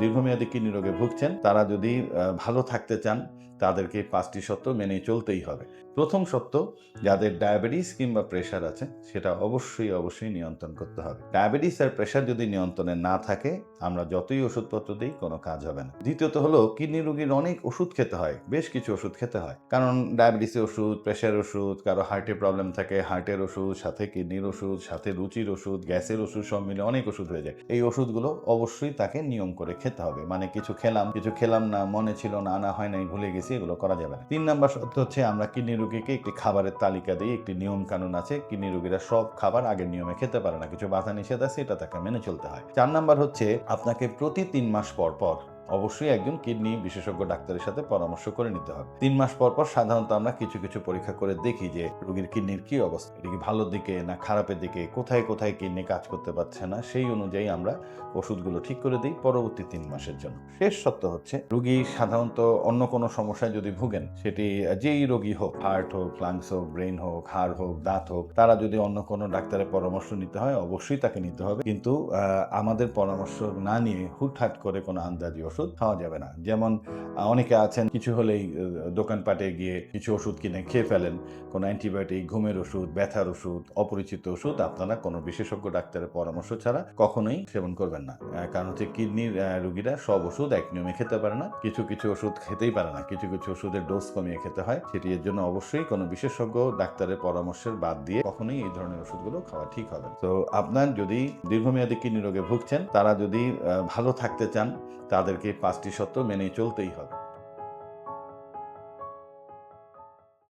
দীর্ঘমেয়াদী কিডনি রোগে ভুগছেন? তারা যদি ভালো থাকতে চান তাদেরকে পাঁচটি সত্য মেনে চলতেই হবে। প্রথম সত্য, যাদের ডায়াবেটিস কিংবা প্রেশার আছে, সেটা অবশ্যই অবশ্যই নিয়ন্ত্রণ করতে হবে। ডায়াবেটিস আর প্রেশার যদি নিয়ন্ত্রণে না থাকে, আমরা যতই ওষুধপত্র দিই, কোনো কাজ হবে না। দ্বিতীয়ত হলো, কিডনি রোগীর অনেক ওষুধ খেতে হয়, বেশ কিছু ওষুধ খেতে হয়। কারণ ডায়াবেটিসের ওষুধ প্রেশার ওষুধ, কারও হার্টে প্রবলেম থাকে, হার্টের ওষুধ, সাথে কিডনির ওষুধ, সাথে রুচির ওষুধ, গ্যাসের ওষুধ সব মিলে অনেক ওষুধ হয়ে যায়। এই ওষুধগুলো অবশ্যই তাকে নিয়ম করে খেতে হবে। মানে কিছু খেলাম কিছু খেলাম না, মনে ছিল না আনা হয় নাই, ভুলে গেছি। এগুলো করা যাবে না। তিন নাম্বার সত্য হচ্ছে আমরা কিডনি রোগীকে একটি খাবারের তালিকা দিই একটি নিয়ম কানুন আছে, কিডনি রোগীরা সব খাবার আগের নিয়মে খেতে পারে না, কিছু বাধা নিষেধ আছে, এটা তাকে মেনে চলতে হয়। চার নাম্বার হচ্ছে, আপনাকে প্রতি তিন মাস পর পর অবশ্যই একজন কিডনি বিশেষজ্ঞ ডাক্তারের সাথে পরামর্শ করে নিতে হবে। তিন মাস পর পর সাধারণত আমরা কিছু কিছু পরীক্ষা করে দেখি যে রোগীর কিডনির কি অবস্থা। এটা কি ভালোর দিকে না খারাপের দিকে? কোথায় কোথায় কিডনি কাজ করতে পারছে না? সেই অনুযায়ী আমরা ওষুধগুলো ঠিক করে দিই পরবর্তী তিন মাসের জন্য। শেষ সত্য হচ্ছে, রোগী সাধারণত অন্য কোনো সমস্যায় যদি ভুগেন, সেটি যেই রোগী হোক হার্ট হোক লাংস হোক ব্রেন হোক, হাড় হোক, দাঁত হোক, তারা যদি অন্য কোনো ডাক্তারের পরামর্শ নিতে হয়, অবশ্যই তাকে নিতে হবে। কিন্তু আমাদের পরামর্শ না নিয়ে হুটহাট করে কোনো আন্দাজি ওষুধ খাওয়া যাবে না। যেমন অনেকে আছেন, কিছু হলেই দোকানপাটে গিয়ে কিছু ওষুধ কিনে খেয়ে ফেলেন। কোনো অ্যান্টিবায়োটিক, ঘুমের ওষুধ, ব্যথার ওষুধ, অপরিচিত ওষুধ, আপনারা কোনো বিশেষজ্ঞ ডাক্তারের পরামর্শ ছাড়া কখনোই সেবন করবেন না। কারণ হচ্ছে কিডনির রুগীরা সব ওষুধ এক নিয়মে খেতে পারে না। কিছু কিছু ওষুধ খেতেই পারে না। কিছু কিছু ওষুধের ডোজ কমিয়ে খেতে হয়। সেটি এর জন্য অবশ্যই কোনো বিশেষজ্ঞ ডাক্তারের পরামর্শের বাদ দিয়ে কখনোই এই ধরনের ওষুধগুলো খাওয়া ঠিক হবে তো আপনার যদি দীর্ঘমেয়াদী কিডনি রোগে ভুগছেন, তারা যদি ভালো থাকতে চান, তাদেরকে এই পাঁচটি সত্য মেনে চলতেই হবে।